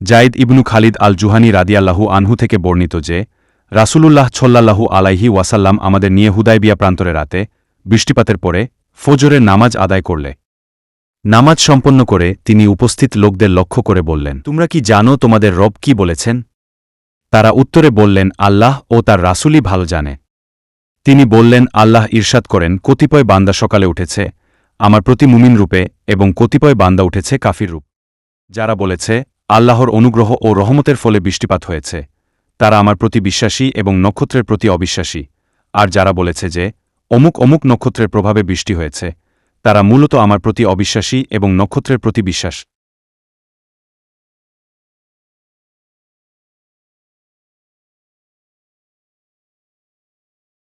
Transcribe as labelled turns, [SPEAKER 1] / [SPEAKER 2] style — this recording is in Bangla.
[SPEAKER 1] জাইদ ইবনু খালিদ আল জুহানি রাদিয়াল্লাহু আনহু থেকে বর্ণিত যে, রাসূলুল্লাহ ছল্লাল্লাহু আলাইহি ওয়াসাল্লাম আমাদের নিয়ে হুদাইবিয়া প্রান্তরে রাতে, বৃষ্টিপাতের পরে, ফজরের নামাজ আদায় করলে। নামাজ সম্পন্ন করে তিনি উপস্থিত লোকদের লক্ষ্য করে বললেন, তোমরা কি জানো তোমাদের রব কি বলেছেন? তারা উত্তরে বললেন, আল্লাহ ও তার রাসূলই ভালো জানে। তিনি বললেন, আল্লাহ ঈর্ষাদ করেন, কতিপয় বান্দা সকালে উঠেছে, আমার প্রতি মুমিন রূপে এবং কতিপয় বান্দা উঠেছে কাফির রূপ। যারা বলেছে আল্লাহর অনুগ্রহ ও রহমতের ফলে বৃষ্টিপাত হয়েছে। তারা আমার প্রতি বিশ্বাসী এবং নক্ষত্রের প্রতি অবিশ্বাসী। আর যারা বলেছে যে, অমুক অমুক নক্ষত্রের প্রভাবে বৃষ্টি হয়েছে, তারা মূলত আমার প্রতি অবিশ্বাসী এবং নক্ষত্রের প্রতি বিশ্বাস।